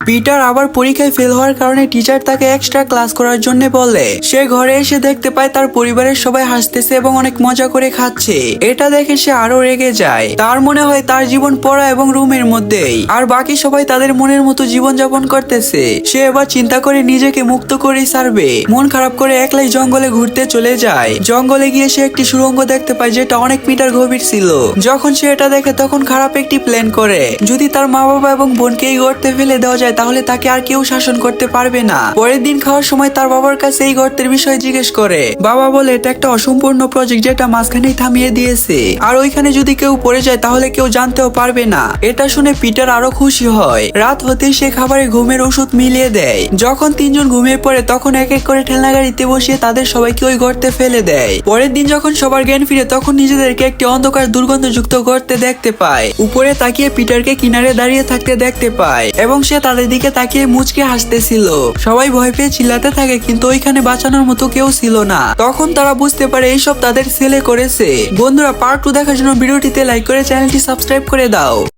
Peter আবার পরীক্ষায় fail হওয়ার কারণে টিচার তাকে এক্সট্রা ক্লাস করার জন্য বলে। সে ঘরে এসে দেখতে পায় তার পরিবারের সবাই হাসতেছে এবং অনেক মজা করে খাচ্ছে। এটা দেখে সে আরও রেগে যায়। তার মনে হয় তার জীবন পড়া এবং রুমের মধ্যেই। আর বাকি সবাই তাদের মনের মতো জীবন যাপন করতেছে। সে এবার চিন্তা করে নিজেকে মুক্ত করেই সারবে মন খারাপ করে একলাই জঙ্গলে ঘুরতে চলে যায়। জঙ্গলে গিয়ে সে একটি সুড়ঙ্গ দেখতে পায় যেটা অনেক মিটার গভীর ছিল। যখন সে এটা দেখে তখন খারাপ একটি প্ল্যান করে। যদি তার মা বাবা এবং বোনকে এই গর্তে ফেলে দেওয়া যায় তাহলে তাকে আর কেউ শাসন করতে পারবে না। পরের দিন খাওয়ার সময় তার বাবার কাছে এই গর্তের বিষয়ে জিজ্ঞেস করে। বাবা বলে, এটা একটা অসম্পূর্ণ প্রজেক্ট যেটা মাঝখানেই থামিয়ে দিয়েছে। আর ওইখানে যদি কেউ পড়ে যায়, তাহলে কেউ জানতেও পারবে না। এটা শুনে পিটার আরও খুশি হয়। রাত হতেই সে খাবারে ঘুমের ওষুধ মিলিয়ে দেয়। যখন তিনজন ঘুমিয়ে পড়ে, তখন এক এক করে ঠেলনা গাড়িতে বসিয়ে তাদের সবাইকে ওই গর্তে ফেলে দেয়। পরের দিন যখন সবার জ্ঞান ফিরে, তখন নিজেদেরকে একটি অন্ধকার, দুর্গন্ধযুক্ত গর্তে দেখতে পায়। উপরে তাকিয়ে পিটারকে কিনারে দাঁড়িয়ে থাকতে দেখতে পায়। এবং সে তাদের দিকে তাকিয়ে মুচকে হাসতেছিল। সবাই ভয় পেয়ে চিল্লাতে থাকে, কিন্তু ওইখানে বাঁচানোর মতো কেউ ছিল না। তখন তারা বুঝতে পারে এইসব তাদের ছেলে করেছে। বন্ধুরা পার্ট টু দেখার জন্য ভিডিওটিতে লাইক করে চ্যানেলটি সাবস্ক্রাইব করে দাও।